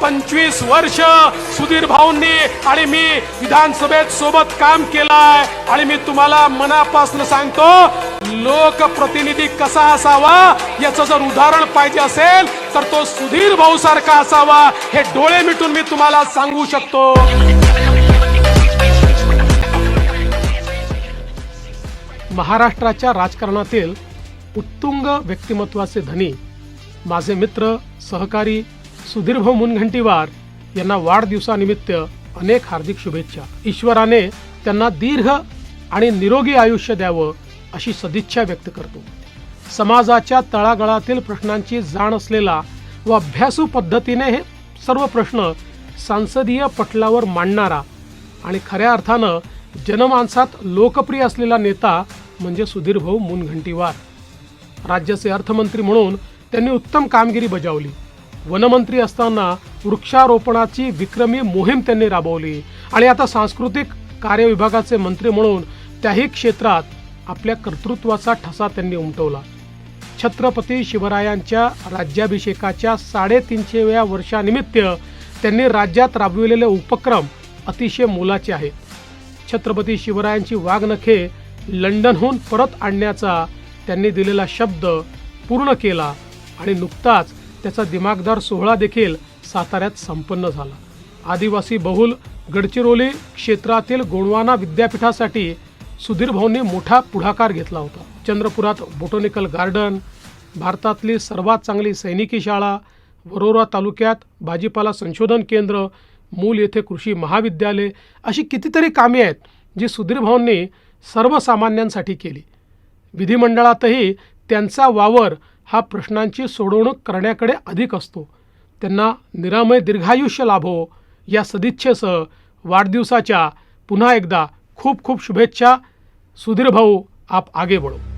पंचवीस वर्ष सुधीर भाऊंनी आणि मी विधानसभेत सोबत काम केलाय आणि मी तुम्हाला मनापासून सांगतो लोकप्रतिनिधी कसा असावा याचं जर उदाहरण पाहिजे असेल तर तो सुधीर भाऊ सारखा असावा हे डोळे मिटून मी तुम्हाला सांगू शकतो. महाराष्ट्राच्या राजकारणातील उत्तुंग व्यक्तिमत्वाचे धनी माझे मित्र सहकारी सुधीरभाऊ मुनघंटीवार यांना वाढदिवसानिमित्त अनेक हार्दिक शुभेच्छा. ईश्वराने त्यांना दीर्घ आणि निरोगी आयुष्य द्यावं अशी सदिच्छा व्यक्त करतो. समाजाच्या तळागळातील प्रश्नांची जाण असलेला व अभ्यासू पद्धतीने हे सर्व प्रश्न सांसदीय पटलावर मांडणारा आणि खऱ्या अर्थानं जनमानसात लोकप्रिय असलेला नेता म्हणजे सुधीरभाऊ मुनघंटीवार. राज्याचे अर्थमंत्री म्हणून त्यांनी उत्तम कामगिरी बजावली. वनमंत्री असताना वृक्षारोपणाची विक्रमी मोहीम त्यांनी राबवली. आणि आता सांस्कृतिक कार्य विभागाचे मंत्री म्हणून त्याही क्षेत्रात आपल्या कर्तृत्वाचा ठसा त्यांनी उमटवला. छत्रपती शिवरायांच्या राज्याभिषेकाच्या साडेतीनशेव्या वर्षानिमित्त त्यांनी राज्यात राबविलेले उपक्रम अतिशय मोलाचे आहेत. छत्रपती शिवरायांची वाघनखे लंडनहून परत आणण्याचा त्यांनी दिलेला शब्द पूर्ण केला आणि नुकताच त्याचा दिमागदार सोहळा देखील साताऱ्यात संपन्न झाला. आदिवासी बहुल गडचिरोली क्षेत्रातील गोंडवाना विद्यापीठासाठी सुधीर भाऊंनी मोठा पुढाकार घेतला होता. चंद्रपुरात बोटोनिकल गार्डन भारतातली सर्वात चांगली सैनिकी शाळा वरोरा तालुक्यात भाजीपाला संशोधन केंद्र मूल येथे कृषी महाविद्यालय अशी कितीतरी कामे आहेत जी सुधीर भाऊंनी सर्वसामान्यांसाठी केली. विधिमंडळातही त्यांचा वावर हा प्रश्नांची सोडवणूक करण्याकडे अधिक असतो. त्यांना निरामय दीर्घायुष्य लाभो. या सदिच्छेसह वाढदिवसाच्या पुन्हा एकदा खूप खूप शुभेच्छा. सुधीर भाऊ आप आगे बढो.